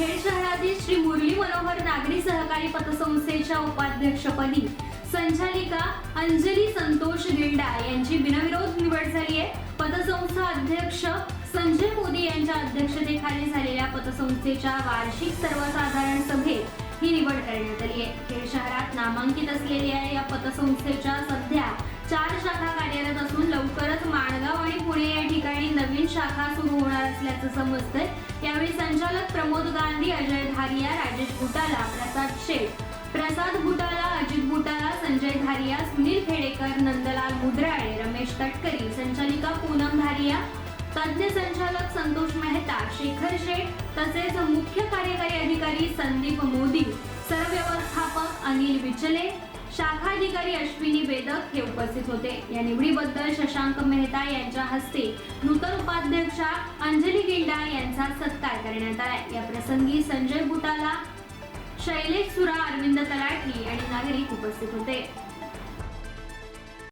खेड शहरातील श्री मुरली मनोहर नागरी सहकारी पतसंस्थेच्या उपाध्यक्षपदी संचालिका अंजली संतोष गिल्डा यांची बिनविरोध निवड झाली आहे. पतसंस्था अध्यक्ष संजय मोदी यांच्या अध्यक्षतेखाली झालेल्या पतसंस्थेच्या वार्षिक सर्वसाधारण सभेत ही निवड करण्यात आली आहे. खेड शहरात नामांकित असलेल्या या पतसंस्थेच्या सध्या चार शाखा कार्यरत असून लवकरच माणगाव आणि पुणे या ठिकाणी नवीन शाखा सुरू होणार असल्याचं समजतंय. यावेळी संचालक प्रमोद गांधी अजय धारिया राजेश घुटाला प्रसाद शेठ प्रसाद घुटाला अजित घुटाला संजय धारिया सुनील खेडेकर नंदलाल मुद्राळे रमेश तटकरी संचालिका पूनम धारिया तज्ज्ञ संचालक संतोष मेहता शेखर शेठ तसेच मुख्य कार्यकारी अधिकारी संदीप मोदी सरव्यवस्थापक अनिल विचले शाखा अधिकारी अश्विनी बेदक हे उपस्थित होते. या निवडीबद्दल शशांक मेहता यांच्या हस्ते नूतन उपाध्यक्षा अंजली यांचा सत्कार करण्यात आला या प्रसंगी संजय बुटाला शैलेश सुरा अरविंद तलाठी आणि नागरिक उपस्थित होते.